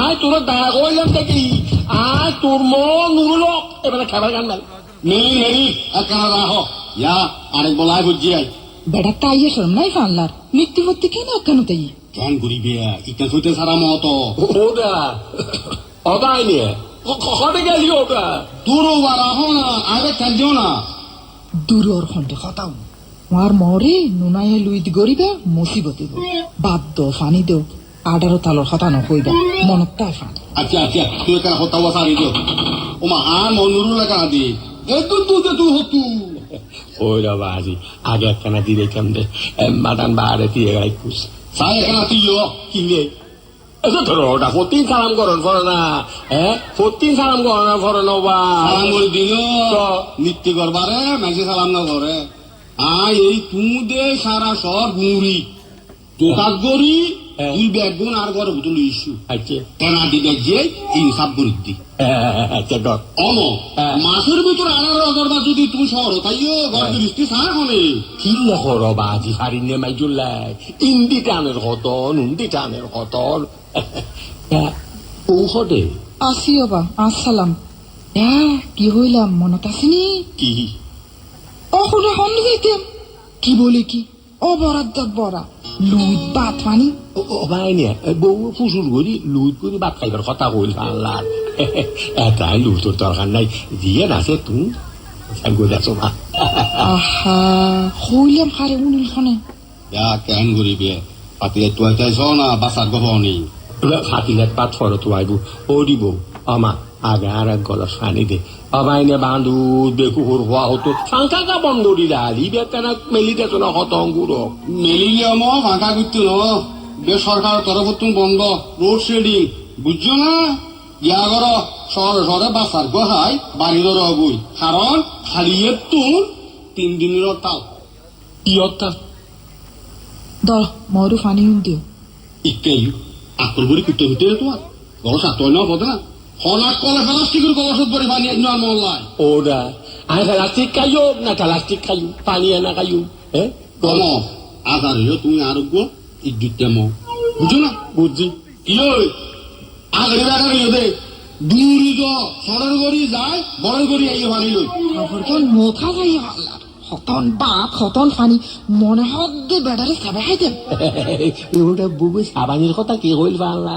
আয় তোর দয়া করলাম দেখি। আয় তোর মন এবারে খাবার গান নাই মেরি মেরি রাখো ইয়া আরেক বুঝছি আই। বেড়া তাইয়ে শরম নাই ফানলার। মৃত্যু হতে কেন কেন তাই? কেন করিবে ইটা থইতে সারা মতো। অদাই নিয়ে। কখনে গেলি ওটা বা রাখো না আগে কেন দিও না। দূরর খন্ডে খতাও আমার মরে নুনাইয়ে লুইত গরিবা মুসিবতে বাদ দো ফানি দো। আডারো তালর খতা নকইবা মনত তাই ফান আচ্ছা আচ্ছা তুই এখানে হতা বসা রে দিও ওমা আর মনুরু লেখা দি একটু তুই দে তুই হতু। ওই রা বাজি আগে একখানা দিয়ে কেমনে মাটান বাহারে দিয়ে গাই কুস সাই এখানে তুইও কিনে এসে ধরো ওটা ফতিন সালাম করন ফর না। হ্যাঁ ফতিন সালাম করন ফর বা সালাম দিল। তো। নিত্য করবারে মেসে সালাম না করে। আই এই তুই দে সারা সর গুড়ি তোকাত গড়ি হ্যাঁ। তুই বেগুন আর ঘরে বুতুল ইস্যু আচ্ছা। তেনা দিলে যে ইনসাফ করি দি আচ্ছা ডর অন হ্যাঁ। মাসের ভিতর আনার অগরবা যদি তুই শহর তাইও ঘর হ্যাঁ। দৃষ্টি সারা করো বাজি হারি নে ইন্দি টানের কতন উন্দি টানের কতন। ঔষধে? আসিও বা আসসালাম। হ্যাঁ কি হইলাম মনত আসেনি কি? হন যাইতাম কি বলে কি? অবরাদ্দ বরা লুইত বাত ও ভাই নিয়ে। বউ ফুসুর করি লুট করি ভাত খাইবার কথা কইল আল্লাহ এটাই লুটোর দরকার নাই। দিয়ে নাচে তুই গই যাচ্ছ মা। আহা হইলাম খারে উনিল খনে ইয়া কেন করিবে পাতিলে তুই চাইছ না বাসার গহনি। ফাতিলে পাত ফর তো আইব ও দিব আমা আগে আর এক গলা সানি দে অবাইনে বান্ধু দেখু হুর হওয়া হতো ফাঁকা কা বন্ধ দিলা লিবে কেন মেলি দেছ না হত অঙ্গুর মেলিলে অম ফাঁকা করতে ন বেসরকার তরফ তুমি বন্ধ রোড শেডিং বুঝছ না ইয়া কর শহরে শহরে বাসার গহাই বাড়ি ধর অগুই কারণ খালিয়ে তুন তিন দিনের তাল অর্থাৎ দর মরু ফানি হুন দিও ইত্যাই আকল বড়ি কুত্তে হইতে তোমার গল সাতয় না বদে না হনাক কলে প্লাস্টিকের গলসত বড়ি বানিয়ে নেওয়ার মহল্লায় ওরা আমি প্লাস্টিক খাইও না প্লাস্টিক খাইও পানি এনা খাইও হ্যাঁ কম হইও তুমি আরোগ্য ইজ্জুত মো বুঝছ না বুঝছি আগে আগে হইও দে দূরি তো সরের গড়ি যায় বড় গড়ি আইয়ে বাড়ি লই খবর কেন মোথা যাই হাল্লার হতন ফানি মনে হক দে বেড়ারে সাবে খাইতেম ওটা বুবু সাবানির কথা কি হইল বাংলা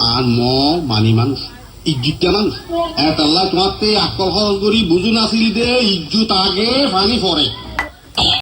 আর ম মানি মানুষ ইজ্জুতটা মানুষ এতাল্লা তোমার আকল হল করি বুঝুন আসিল দে, ইজ্জুত আগে পানি পরে